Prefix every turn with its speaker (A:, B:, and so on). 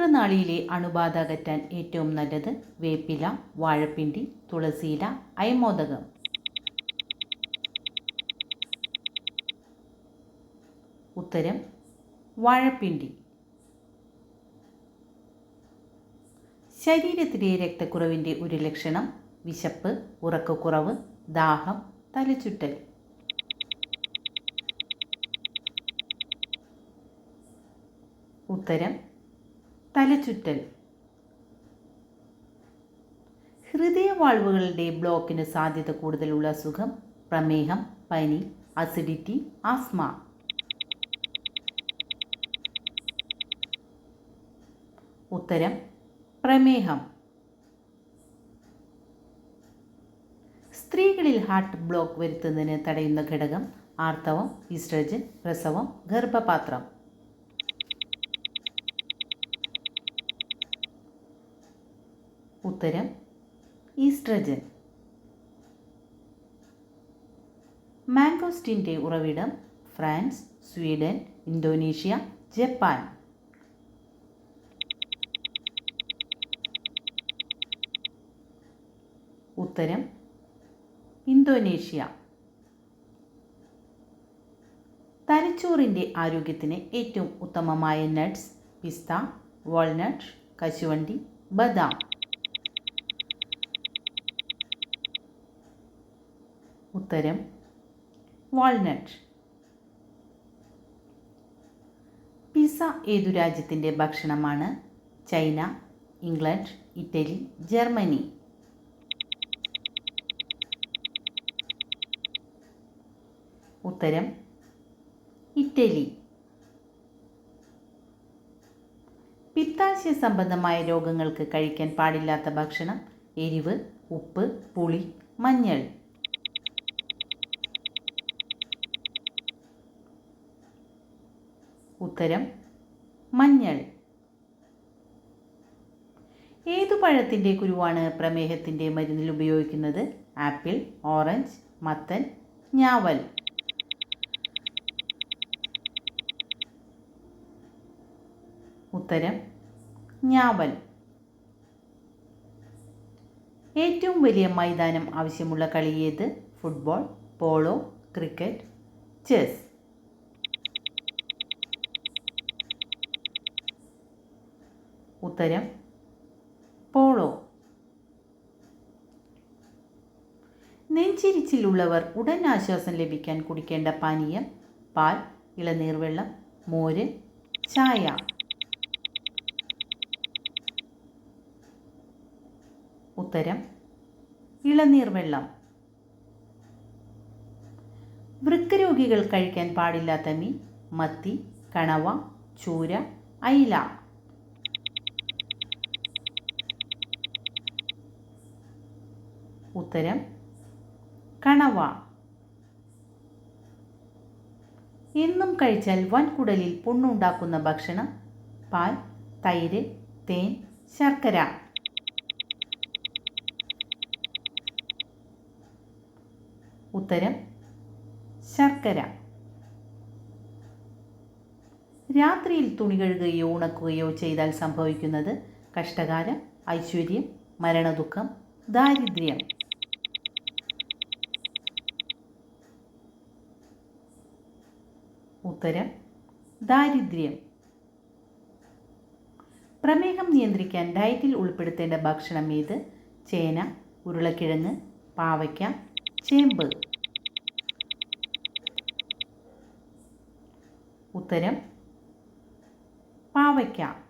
A: മൂത്രനാളിയിലെ അണുബാധ അകറ്റാൻ ഏറ്റവും നല്ലത് വേപ്പില വാഴപ്പിണ്ടി തുളസിയില അയമോദകം. ഉത്തരം വാഴപ്പിണ്ടി. ശരീരത്തിലെ രക്തക്കുറവിന്റെ ഒരു ലക്ഷണം വിശപ്പ് ഉറക്കക്കുറവ് ദാഹം തലചുറ്റൽ. ഉത്തരം തലചുറ്റൽ. ഹൃദയവാൾവുകളുടെ ബ്ലോക്കിന് സാധ്യത കൂടുതലുള്ള അസുഖം പ്രമേഹം പനി അസിഡിറ്റി ആസ്മ ഉത്തരം പ്രമേഹം. സ്ത്രീകളിൽ ഹാർട്ട് ബ്ലോക്ക് വരുത്തുന്നതിന് തടയുന്ന ഘടകം ആർത്തവം ഈസ്ട്രജൻ പ്രസവം ഗർഭപാത്രം. ഉത്തരം ഈസ്ട്രജൻ. മാംഗോസ്റ്റിന്റെ ഉറവിടം ഫ്രാൻസ് സ്വീഡൻ ഇന്തോനേഷ്യ ജപ്പാൻ. ഉത്തരം ഇന്തോനേഷ്യ. തലച്ചോറിന്റെ ആരോഗ്യത്തിന് ഏറ്റവും ഉത്തമമായ നട്ട്സ് പിസ്ത വാൾനട്ട് കശുവണ്ടി ബദാം. ഉത്തരം വാൾനട്ട്. പിസ ഏതു രാജ്യത്തിന്റെ ഭക്ഷണമാണ്? China England Italy Germany. ഉത്തരം ഇറ്റലി. പിത്താശയ സംബന്ധമായ രോഗങ്ങൾക്ക് കഴിക്കാൻ പാടില്ലാത്ത ഭക്ഷണം എരിവ് ഉപ്പ് പുളി മഞ്ഞൾ. ഉത്തരം മഞ്ഞൾ. ഏതു പഴത്തിന്റെ കുരുവാണ് പ്രമേഹത്തിന്റെ മരുന്നിൽ ഉപയോഗിക്കുന്നത്? ആപ്പിൾ ഓറഞ്ച് മത്തൻ ഞാവൽ. ഉത്തരം ഞാവൽ. ഏറ്റവും വലിയ മൈതാനം ആവശ്യമുള്ള കളി ഏത്? Football polo cricket chess. ഉത്തരം പോളോ. നെഞ്ചിരിച്ചിലുള്ളവർ ഉടൻ ആശ്വാസം ലഭിക്കാൻ കുടിക്കേണ്ട പാനീയം പാൽ ഇളനീർവെള്ളം മോര് ചായ. ഉത്തരം ഇളനീർവെള്ളം വൃക്ക രോഗികൾ കഴിക്കാൻ പാടില്ലാത്ത മീൻ മത്തി കണവ ചൂര അയില. ഉത്തരം കണവ. എന്നും കഴിച്ചാൽ വൻകുടലിൽ പുണ്ണുണ്ടാക്കുന്ന ഭക്ഷണം പാൽ തൈര് തേൻ ശർക്കര. ഉത്തരം ശർക്കര. രാത്രിയിൽ തുണി കഴുകുകയോ ഉണക്കുകയോ ചെയ്താൽ സംഭവിക്കുന്നത് കഷ്ടകാലം ഐശ്വര്യം മരണദുഃഖം ദാരിദ്ര്യം. ഉത്തരം ദാരിദ്ര്യം. പ്രമേഹം നിയന്ത്രിക്കാൻ ഡയറ്റിൽ ഉൾപ്പെടുത്തേണ്ട ഭക്ഷണം ഏത്? ചേന ഉരുളക്കിഴങ്ങ് പാവയ്ക്ക ചേമ്പ്. ഉത്തരം പാവയ്ക്ക.